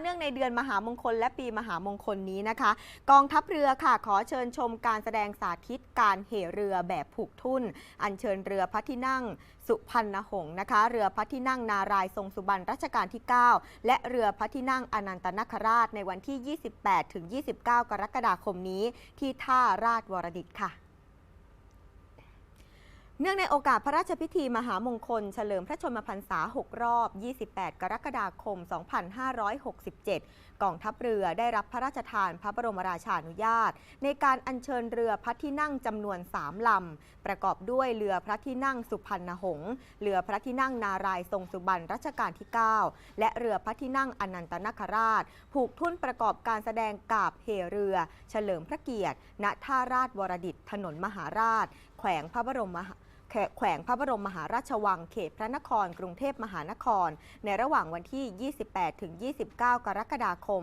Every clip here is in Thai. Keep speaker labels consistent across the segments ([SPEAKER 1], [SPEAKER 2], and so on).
[SPEAKER 1] เนื่องในเดือนมหามงคลและปีมหามงคลนี้นะคะ กองทัพเรือค่ะ ขอเชิญชมการแสดงสาธิตการเหเรือแบบผูกทุ่น อัญเชิญเรือพระที่นั่งสุพรรณหงษ์นะคะ เรือพระที่นั่งนารายทรงสุบรรณรัชกาลที่ 9 และเรือพระที่นั่งอนันตนาคราชในวันที่ 28ถึง29 กรกฎาคมนี้ ที่ท่าราชวรดิตค่ะ เนื่องในโอกาสพระราชพิธีมหามงคล เฉลิมพระชนมพรรษา 6 รอบ 28 กรกฎาคม 2567 กองทัพเรือได้รับพระราชทานพระบรมราชานุญาต ในการอัญเชิญเรือพระที่นั่งจำนวน 3 ลำ ประกอบด้วยเรือพระที่นั่งสุพรรณหงษ์ เรือพระที่นั่งนารายณ์ทรงสุบรรณรัชกาลที่ 9 และเรือพระที่นั่งอนันตนาคราช ผูกทุ่นประกอบการแสดงกาบเหเรือ เฉลิมพระเกียรติ ณ ท่าราชวรดิตถนนมหาราช แขวงพระบรมมหา แขวงพระบรมมหาราชวังเขตพระนคร กรุงเทพมหานคร ในระหว่างวันที่ 28 ถึง 29 กรกฎาคม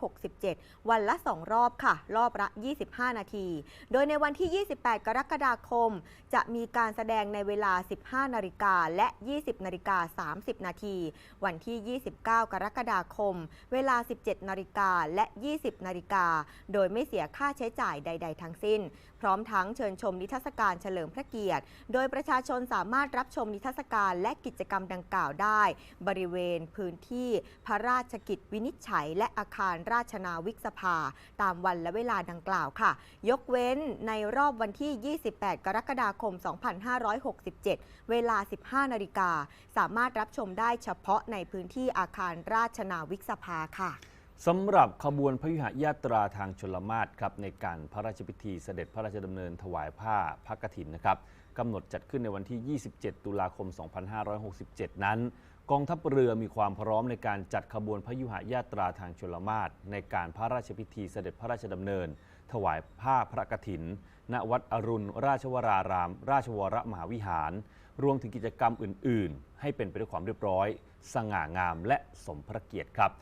[SPEAKER 1] 2567 วันละ 2 รอบค่ะ รอบละ 25 นาที โดยในวันที่ 28 กรกฎาคม จะมีการแสดงในเวลา 15 นาฬิกาและ 20 นาฬิกา 30 นาที วันที่ 29 กรกฎาคม เวลา 17 นาฬิกาและ 20 นาฬิกา โดยไม่เสียค่าใช้จ่ายใด ๆ ทั้งสิ้น พร้อมทั้งเชิญชมนิทรรศการเฉลิมพระเกียรติ โดยประชาชนสามารถรับชมนิทรรศการและกิจกรรมดังกล่าวได้ บริเวณพื้นที่พระราชกิจวินิจฉัย และอาคารราชนาวิกสภา ตามวันและเวลาดังกล่าวค่ะ ยกเว้นในรอบวันที่ 28 กรกฎาคม 2567 เวลา 15 นาฬิกา สามารถรับชมได้เฉพาะในพื้นที่อาคารราชนาวิกสภาค่ะ
[SPEAKER 2] สำหรับขบวนพยุหญาตราทางชลมาศครับในการพระราชพิธีเสด็จพระราชดำเนินถวายผ้าพระกฐินนะครับกำหนดจัดขึ้นในวันที่ 27 ตุลาคม 2567 นั้น กองทัพเรือมีความพร้อมในการจัดขบวนพยุหญาตราทางชลมาศในการพระราชพิธีเสด็จพระราชดำเนิน ถวายผ้าพระกฐิน ณวัดอรุณ ราชวราราม ราชวรมหาวิหาร รวมถึงกิจกรรมอื่น ๆ ให้เป็นไปด้วยความเรียบร้อย สง่างามและสมพระเกียรติครับ